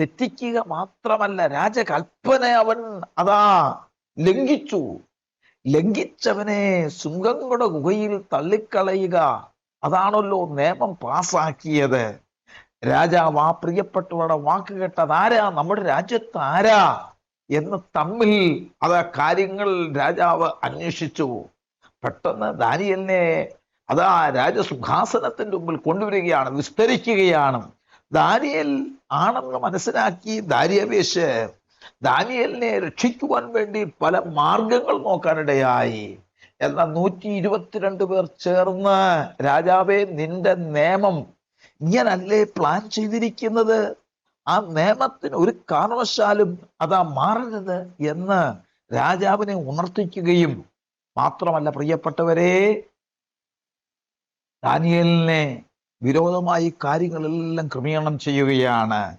തെറ്റിക്കുക മാത്രമല്ല രാജകൽപ്പന അവൻ അതാ ലംഘിച്ചു. ലംഘിച്ചവനെ ശുങ്കങ്ങളുടെ ഗുഹയിൽ തള്ളിക്കളയുക. അതാണല്ലോ നിയമം പാസാക്കിയത്. രാജാവ് ആ പ്രിയപ്പെട്ടവരുടെ വാക്ക് കേട്ടത് ആരാ? നമ്മുടെ രാജ്യത്ത് ആരാ? എന്ന് തമ്മിൽ അത് കാര്യങ്ങൾ രാജാവ് അന്വേഷിച്ചു. പെട്ടെന്ന് ദാനിയലിനെ അതാ രാജസിംഹാസനത്തിന്റെ മുമ്പിൽ കൊണ്ടുവരികയാണ് വിസ്തരിക്കുകയാണ്. ദാനിയൽ ആണെന്ന് മനസ്സിലാക്കി ദാരിയവേശ് ദാനിയലിനെ രക്ഷിക്കുവാൻ വേണ്ടി പല മാർഗങ്ങൾ നോക്കാനിടയായി. എന്നാൽ നൂറ്റി ഇരുപത്തിരണ്ട് പേർ ചേർന്ന് രാജാവേ നിന്റെ നിയമം ഇങ്ങനല്ലേ പ്ലാൻ ചെയ്തിരിക്കുന്നത്? ആ നിയമത്തിന് ഒരു കാരണവശാലും അതാ മാറരുത് എന്ന് രാജാവിനെ ഉണർത്തിക്കുകയും മാത്രമല്ല പ്രിയപ്പെട്ടവരെ ദാനിയലിനെ വിരോധമായി കാര്യങ്ങളെല്ലാം ക്രമീകരണം ചെയ്യുകയാണ്